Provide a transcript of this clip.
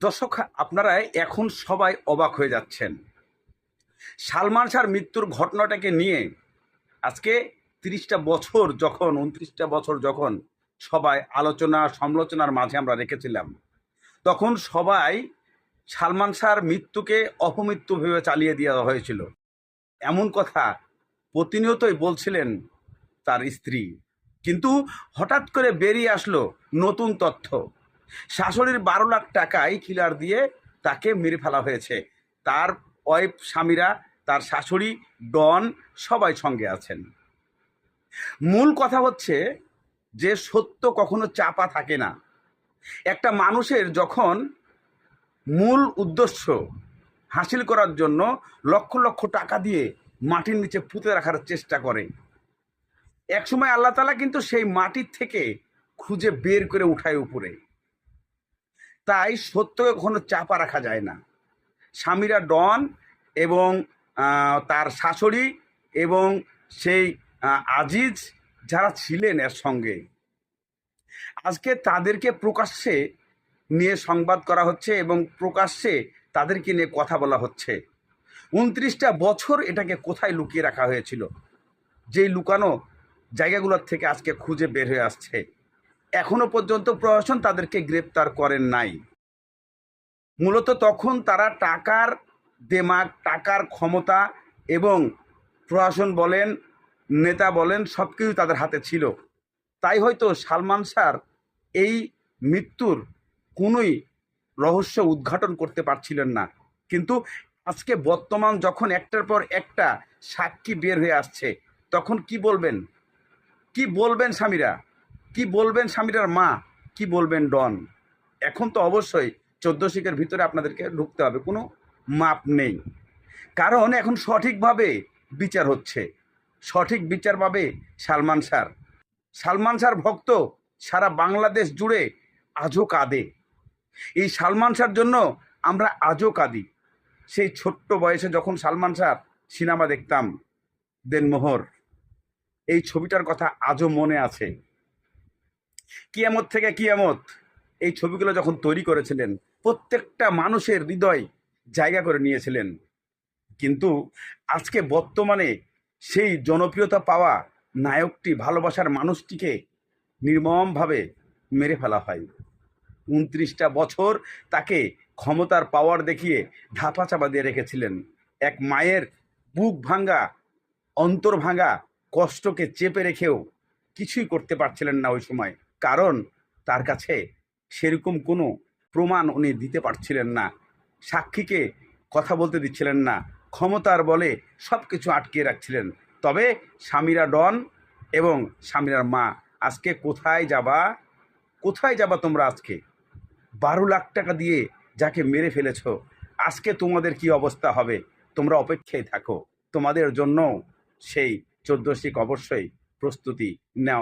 দর্শক আপনারা এখন সবাই অবাক হয়ে যাচ্ছেন। সালমান শাহর মৃত্যুর ঘটনাটাকে নিয়ে আজকে তিরিশটা বছর যখন, উনত্রিশটা বছর যখন সবাই আলোচনা, সমালোচনার মাঝে আমরা রেখেছিলাম, তখন সবাই সালমান শাহর মৃত্যুকে অপমৃত্যু ভেবে চালিয়ে দেওয়া হয়েছিল। এমন কথা প্রতিনিয়তই বলছিলেন তার স্ত্রী। কিন্তু হঠাৎ করে বেরিয়ে আসলো নতুন তথ্য। শাশুড়ির বারো লাখ টাকায় কিলার দিয়ে তাকে মেরে ফেলা হয়েছে। তার ওয়াইফ স্বামীরা, তার শাশুড়ি, ডন সবাই সঙ্গে আছেন। মূল কথা হচ্ছে যে সত্য কখনো চাপা থাকে না। একটা মানুষের যখন মূল উদ্দেশ্য হাসিল করার জন্য লক্ষ লক্ষ টাকা দিয়ে মাটির নিচে পুঁতে রাখার চেষ্টা করে, একসময় আল্লাহ তালা কিন্তু সেই মাটির থেকে খুঁজে বের করে উঠায় উপরে। তাই সত্যকে কখনো চাপা রাখা যায় না। স্বামীরা ডন এবং তার শাশুড়ি এবং সেই আজিজ যারা ছিলেন এর সঙ্গে। আজকে তাদেরকে প্রকাশ্যে নিয়ে সংবাদ করা হচ্ছে এবং প্রকাশ্যে তাদেরকে নিয়ে কথা বলা হচ্ছে। উনত্রিশটা বছর এটাকে কোথায় লুকিয়ে রাখা হয়েছিল? যেই লুকানো জায়গাগুলোর থেকে আজকে খুঁজে বের হয়ে আসছে। এখনও পর্যন্ত প্রশাসন তাদেরকে গ্রেপ্তার করেন নাই। মূলত তখন তারা টাকার দেমাগ, টাকার ক্ষমতা এবং প্রশাসন বলেন, নেতা বলেন সব কিছু তাদের হাতে ছিল। তাই হয়তো সালমান শাহর এই মৃত্যুর কোনোই রহস্য উদ্ঘাটন করতে পারছিলেন না। কিন্তু আজকে বর্তমান যখন একটার পর একটা সাক্ষী বের হয়ে আসছে, তখন কি বলবেন? কি বলবেন স্বামীরা? কি বলবেন স্বামীরার মা? কি বলবেন ডন? এখন তো অবশ্যই চোদ্দ শিখের ভিতরে আপনাদেরকে ঢুকতে হবে, কোনো মাপ নেই। কারণ এখন সঠিকভাবে বিচার হচ্ছে। সঠিক বিচার পাবে সালমান শাহর সালমান শাহর ভক্ত, সারা বাংলাদেশ জুড়ে আজও কাঁদে। এই সালমান শাহর জন্য আমরা আজও কাঁদি। সেই ছোট্ট বয়সে যখন সালমান শাহর সিনেমা দেখতাম, দেনমোহর, এই ছবিটার কথা আজও মনে আছে। কিয়ামত থেকে কিয়ামত। এই ছবিগুলো যখন তৈরি করেছিলেন, প্রত্যেকটা মানুষের হৃদয় জায়গা করে নিয়েছিলেন। কিন্তু আজকে বর্তমানে সেই জনপ্রিয়তা পাওয়া নায়কটি, ভালোবাসার মানুষটিকে নির্মমভাবে মেরে ফেলা হয়। উনত্রিশটা বছর তাকে ক্ষমতার পাওয়ার দেখিয়ে ধাপা চাপা দিয়ে রেখেছিলেন। এক মায়ের বুক ভাঙ্গা, অন্তর ভাঙা কষ্টকে চেপে রেখেও কিছুই করতে পারছিলেন না ওই সময়। কারণ তার কাছে সেরকম কোনো প্রমাণ উনি দিতে পারছিলেন না। সাক্ষীকে কথা বলতে দিচ্ছিলেন না। ক্ষমতার বলে সব কিছু আটকে রাখছিলেন। তবে স্বামীরা ডন এবং স্বামীরার মা, আজকে কোথায় যাবা? কোথায় যাবা তোমরা আজকে? বারো লাখ টাকা দিয়ে যাকে মেরে ফেলেছ, আজকে তোমাদের কি অবস্থা হবে? তোমরা অপেক্ষায় থাকো। তোমাদের জন্য সেই চোদ্দ শিখ অবশ্যই প্রস্তুতি নেওয়া